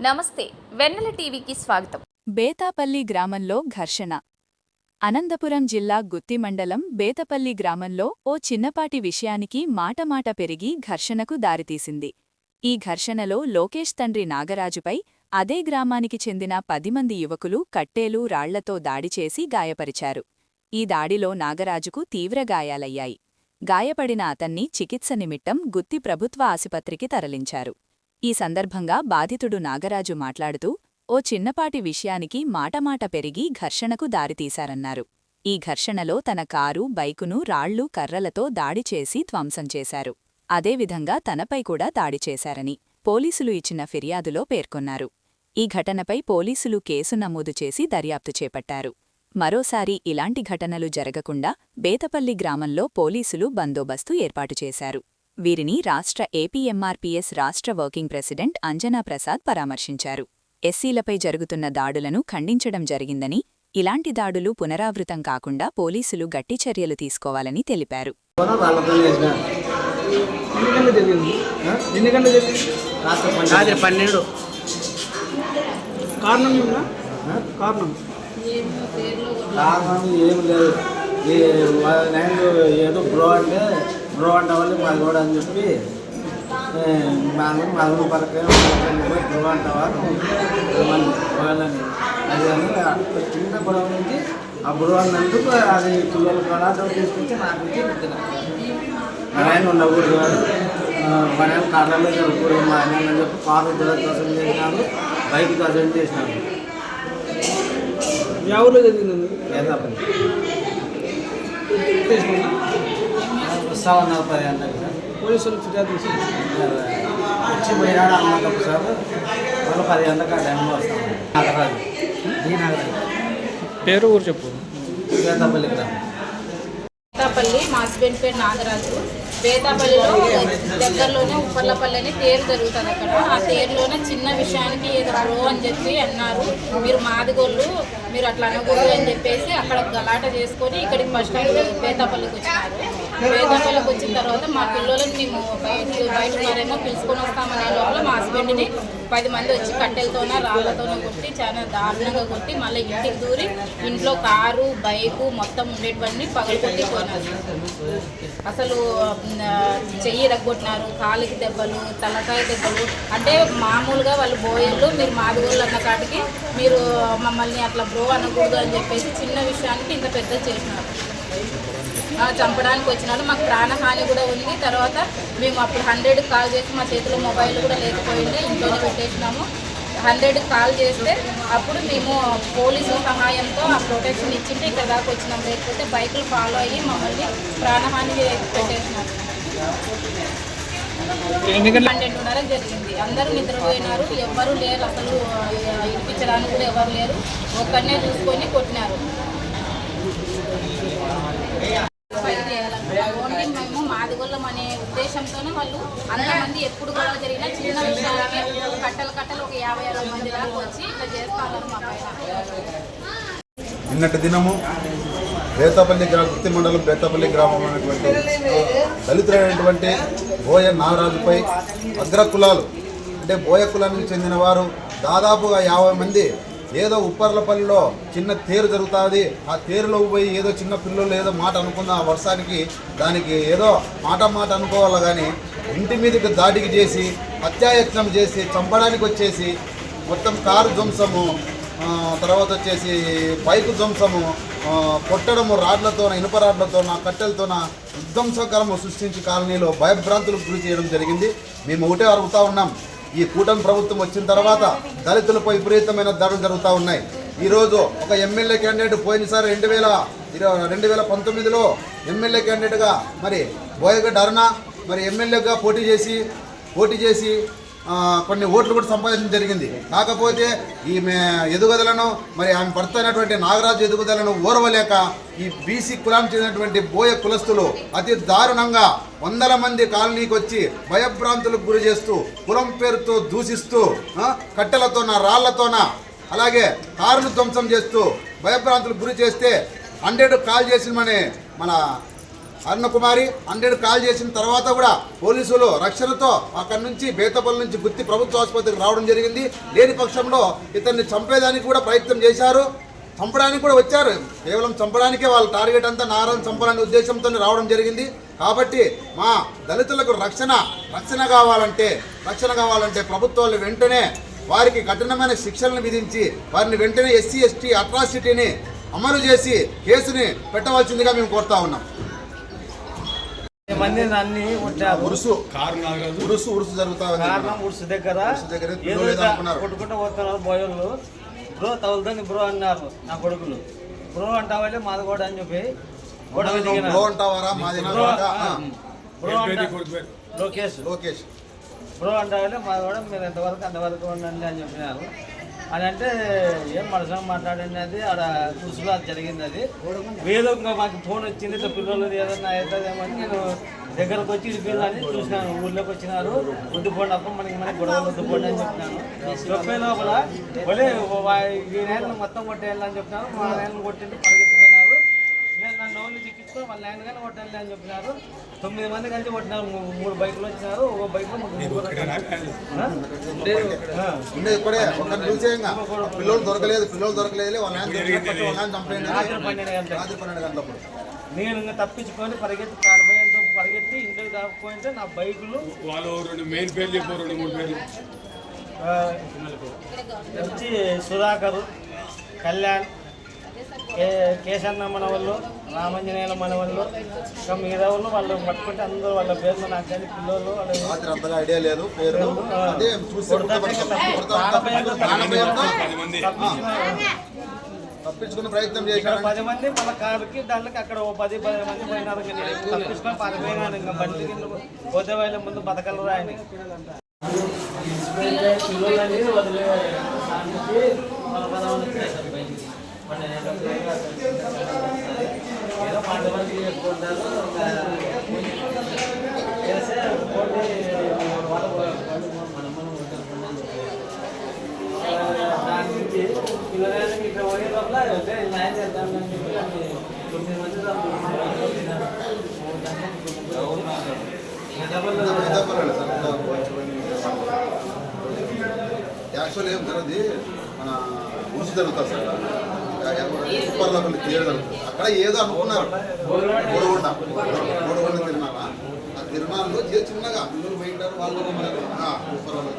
నమస్తే వెన్నెల టీవీకి స్వాగతం. బేతాపల్లి గ్రామంలో ఘర్షణ. అనంతపురం జిల్లా గుత్తి మండలం బేతపల్లి గ్రామంలో ఓ చిన్నపాటి విషయానికి మాటమాట పెరిగి ఘర్షణకు దారితీసింది. ఈ ఘర్షణలో లోకేష్ తండ్రి నాగరాజుపై అదే గ్రామానికి చెందిన పది మంది యువకులు కట్టేలు రాళ్ళతో దాడి చేసి గాయపరిచారు. ఈ దాడిలో నాగరాజుకు తీవ్ర గాయాలయ్యాయి. గాయపడిన అతన్ని చికిత్స నిమిత్తం గుత్తి ప్రభుత్వ ఆసుపత్రికి తరలించారు. ఈ సందర్భంగా బాధితుడు నాగరాజు మాట్లాడుతూ ఓ చిన్నపాటి విషయానికి మాటమాట పెరిగి ఘర్షణకు దారితీశారన్నారు. ఈ ఘర్షణలో తన కారు బైకును రాళ్ళు కర్రలతో దాడి చేసి ధ్వంసం చేశారు. అదేవిధంగా తనపై కూడా దాడి చేశారని పోలీసులు ఇచ్చిన ఫిర్యాదులో పేర్కొన్నారు. ఈ ఘటనపై పోలీసులు కేసు నమోదు చేసి దర్యాప్తు చేపట్టారు. మరోసారి ఇలాంటి ఘటనలు జరగకుండా బేతపల్లి గ్రామంలో పోలీసులు బందోబస్తు ఏర్పాటు చేశారు. వీరిని రాష్ట్ర ఏపీఎంఆర్పీఎస్ రాష్ట్ర వర్కింగ్ ప్రెసిడెంట్ అంజనా ప్రసాద్ పరామర్శించారు. ఎస్సీలపై జరుగుతున్న దాడులను ఖండించడం జరిగిందని ఇలాంటి దాడులు పునరావృతం కాకుండా పోలీసులు గట్టి చర్యలు తీసుకోవాలని తెలిపారు. కారణం ఏం లేదు. ఏదో బ్రో అంటే బ్రో అంటే వాళ్ళు మాది కూడా అని చెప్పి ఏ, మా మా ఊరు పరకే బ్రో అంటావా? అది అని చిన్న గొడవ నుంచి ఆ బ్రో అన్నందుకు అది పిల్లలు కూడా తీసుకొచ్చి నాకు మా ఆయన ఉండకూడదు మా ఆయన కార్లలో జరగకూడదు మా ఆయన అని చెప్పి కారు దోషం చేసినారు బైక్ దోషం చేసినారు. ఎవరిలో జరిగింది? పని వస్తా ఉన్నారు పది గంటలకు సార్ పోలీసులకు ఫిర్యాదు వచ్చి పోయినాడు అన్నప్పుడు సార్. వాళ్ళు పది గంటలకు ఆ టైంలో వస్తాం. నాగరాజు. డి నాగరాజు. పేరు ఊరు చెప్పు. పేదపల్లి గ్రామం. బేతాపల్లి మా హస్బెండ్ పేరు నాగరాజు. బేతాపల్లిలో దగ్గరలోనే ఉప్పర్లపల్లి అని తేరు జరుగుతుంది అక్కడ. ఆ తేరులోనే చిన్న విషయానికి ఏదో రో అని చెప్పి అన్నారు. మీరు మాదిగోళ్ళు మీరు అట్లా అనకూడదు అని చెప్పేసి అక్కడ గలాట చేసుకొని ఇక్కడికి బస్ స్టాండ్ బేతాపల్లికి వచ్చినారు. బేతాపల్లికి వచ్చిన తర్వాత మా పిల్లలకి మేము బయట బయట ఉన్నారేమో పిలుచుకొని వస్తామనే లోపల మా హస్బెండ్ని పది మంది వచ్చి కట్టెలతోన రాళ్ళతోన కొట్టి చాలా దారుణంగా కొట్టి మళ్ళీ ఇంటికి దూరి ఇంట్లో కారు బైకు మొత్తం ఉండేటివన్నీ పగలగొట్టి పోయినారు. అసలు చెయ్యి రగ్గొట్టినారు కాలికి దెబ్బలు తలకాయ దెబ్బలు. అంటే మామూలుగా వాళ్ళు బోయళ్ళు మీరు మాదిగోళ్ళు అన్న కాటికి మీరు మమ్మల్ని అట్లా బ్రో అనకూడదు అని చెప్పేసి చిన్న విషయానికి ఇంత పెద్ద చేసినారు. చంపడానికి వచ్చినాడు. మాకు ప్రాణహాని కూడా ఉంది. తర్వాత మేము అప్పుడు హండ్రెడ్ కాల్ చేసి మా చేతిలో మొబైల్ కూడా లేకపోయింది. ఇంట్లోనే పెట్టేసినాము. హండ్రెడ్ కాల్ చేస్తే అప్పుడు మేము పోలీసుల సహాయంతో ఆ ప్రొటెక్షన్ ఇచ్చింటే ఇక్కడ దాకా వచ్చినాం. లేకపోతే బైకులు ఫాలో అయ్యి మమ్మల్ని ప్రాణహాని పెట్టేసినారు. పన్నెండున్నర జరిగింది. అందరూ నిద్రపోయినారు. ఎవ్వరూ లేరు. అసలు ఆ, ఇరిపించడానికి కూడా ఎవరు లేరు. ఒక్కడనే చూసుకొని కొట్టినారు ఫైట్ చేయాలన్నమాట. ఓన్లీ మేము మాదిగొల్లం అనే ఉద్దేశంతోనే వాళ్ళు అంతమంది ఎప్పుడు గొడవ జరిగినా చిన్న విషయాలకే కట్టలు కట్టలు ఒక యాభై అరవై మంది దాకా వచ్చి ఇట్లా చేస్తారు మా పైన. నిన్నటి దినము బేతాపల్లి గ్రా గుత్తి మండలం బేతాపల్లి గ్రామం అనేటువంటి దళితులైనటువంటి బోయ నాగరాజుపై అగ్రకులాలు అంటే బోయ కులానికి చెందిన వారు దాదాపుగా యాభై మంది ఏదో ఉప్పర్లపల్లిలో చిన్న తేరు జరుగుతుంది. ఆ తేరులో పోయి ఏదో చిన్న పిల్లలు ఏదో మాట అనుకున్న ఆ వర్షానికి దానికి ఏదో మాట మాట అనుకోవాలి కానీ ఇంటి మీదకి దాడికి చేసి హత్యాయత్నం చేసి చంపడానికి వచ్చేసి మొత్తం కారు ధ్వంసము తర్వాత వచ్చేసి బైక్ ధ్వంసము కొట్టడము రాడ్లతోన ఇనుప రాడ్లతోన కట్టెలతోన విధ్వంసకరము సృష్టించి కాలనీలో భయభ్రాంతులకు గురి చేయడం జరిగింది. మేము ఒకటే అడుగుతా ఉన్నాం. ఈ కూటమి ప్రభుత్వం వచ్చిన తర్వాత దళితులపై విపరీతమైన దాడులు జరుగుతూ ఉన్నాయి. ఈరోజు ఒక ఎమ్మెల్యే క్యాండిడేట్ పోయినసారి రెండు వేల ఇరవై రెండు వేల పంతొమ్మిదిలో ఎమ్మెల్యే క్యాండిడేట్గా మరి బోయగడ్డ అరుణ మరి ఎమ్మెల్యేగా పోటీ చేసి పోటీ చేసి కొన్ని ఓట్లు కూడా సంపాదించడం జరిగింది. కాకపోతే ఈమె ఎదుగుదలను మరి ఆమె భర్త అయినటువంటి నాగరాజు ఎదుగుదలను ఓర్వలేక ఈ బీసీ కులానికి చెందినటువంటి బోయ కులస్తులు అతి దారుణంగా వందల మంది కాలనీకి వచ్చి భయభ్రాంతులకు గురి చేస్తూ కులం పేరుతో దూషిస్తూ కట్టెలతోన రాళ్ళతోన అలాగే కారును ధ్వంసం చేస్తూ భయభ్రాంతులకు గురి చేస్తే హండ్రెడ్ కాల్ చేసిన మన అరుణకుమారి హండ్రెడ్ కాల్ చేసిన తర్వాత కూడా పోలీసులు రక్షణతో అక్కడి నుంచి బేతపల్లి నుంచి గుత్తి ప్రభుత్వ ఆసుపత్రికి రావడం జరిగింది. లేని పక్షంలో ఇతన్ని చంపేదానికి కూడా ప్రయత్నం చేశారు. చంపడానికి కూడా వచ్చారు. కేవలం చంపడానికే వాళ్ళ టార్గెట్ అంతా నారాయణ చంపాలనే ఉద్దేశంతో రావడం జరిగింది. కాబట్టి మా దళితులకు రక్షణ రక్షణ కావాలంటే రక్షణ కావాలంటే ప్రభుత్వాలు వెంటనే వారికి కఠినమైన శిక్షలను విధించి వారిని వెంటనే ఎస్సీ ఎస్టీ అట్రాసిటీని అమలు చేసి కేసుని పెట్టవలసిందిగా మేము కోరుతా ఉన్నాం. మంది కొట్టారు ఉరుసు. ఉరుసు ఉరుసు జరుగుతా కారణం ఉడుసు దగ్గర. కొట్టుకుంటూ పోతున్నారు బోయోళ్ళు. బ్రో తగులుతుంది బ్రో అన్నారు నా కొడుకులు. బ్రో అంటావాలే మాది కూడా అని చెప్పి. బ్రో అంటావారా మాది లోకేష్. బ్రో అంటావాలే మాది కూడా మీరు ఎంతవరకు అంతవరకు ఉండండి అని చెప్పినారు. అని అంటే ఏం మనసులో మాట్లాడండి అది ఆడ చూసులో అది జరిగింది అది. వేదంగా మాకు ఫోన్ వచ్చింది ఇట్లా పిల్లలు ఏదన్నా అవుతుందేమో అని నేను దగ్గరకు వచ్చి పిల్లని చూసినాను ఊర్లోకి వచ్చినారు. వద్దుపోండి అప్ప మనకి మనకి గొడవలు వద్దుపోండి అని చెప్తున్నాను చెప్పే లోపల భలే ఈ నేలను మొత్తం కొట్టేయాలని చెప్తున్నారు మా నేలను కొట్టింటే ఓన్లీ చిక్కించుకొని వాళ్ళ ఆయన కానీ కొట్టాలి అని చెప్పినారు. తొమ్మిది మంది కలిసి కొట్టినారు. మూడు బైకులు వచ్చినారు. ఒక బైక్ పిల్లలు దొరకలేదు. పిల్లలు దొరకలేదు వాళ్ళ. పన్నెండు గంటలప్పుడు. నేను ఇంకా తప్పించుకొని పరిగెత్తి ప్రాణభయంతో పరిగెత్తి ఇంటికి దాక్కుపోయింటే నా బైకులు వాళ్ళు రెండు మెయిన్ పేర్లు చెప్పారు రెండు మూడు పేర్లు. ఆ, వచ్చి సుధాకర్ కళ్యాణ్ కేశన్న మన వాళ్ళు రామంజనేయుల మన వాళ్ళు ఇంకా మిగతా వాళ్ళు వాళ్ళు పట్టుకుంటే అందరూ వాళ్ళ పేర్లు నాకు కానీ పిల్లలు వాళ్ళు ఐడియా లేదు పేరు. తప్పించుకునే ప్రయత్నం ఇక్కడ చేశారు? పది మంది మన కారుకి దానికి అక్కడ ఓ పది పది మంది పోయినారు తప్పించుకొని పారిపోయినాను ఇంకా. బండి కింద పోతే వాళ్ళ ముందు బతకలరా అని పిల్లలని వదిలే ఏదో చేసుకుంటారు చేస్తే వాళ్ళ మనం మనం దాని నుంచి పిల్లలకి ఇక్కడ పోయే లోపల అంటే న్యాయం చేద్దామని చెప్పి తొమ్మిది మంది యాక్చువల్ ఏం జరగదు మన ఉరుసు జరుగుతుంది సార్ సూపర్లో కొన్ని క్లియర్ జరుగుతుంది అక్కడ ఏదో అనుకున్నారు గోడగొండ గోడగొండ తిరునాళ్ళ ఆ తిరునాళ్ళు ఏ చిన్నగా పిల్లలు పోయింటారు వాళ్ళు సూపర్లో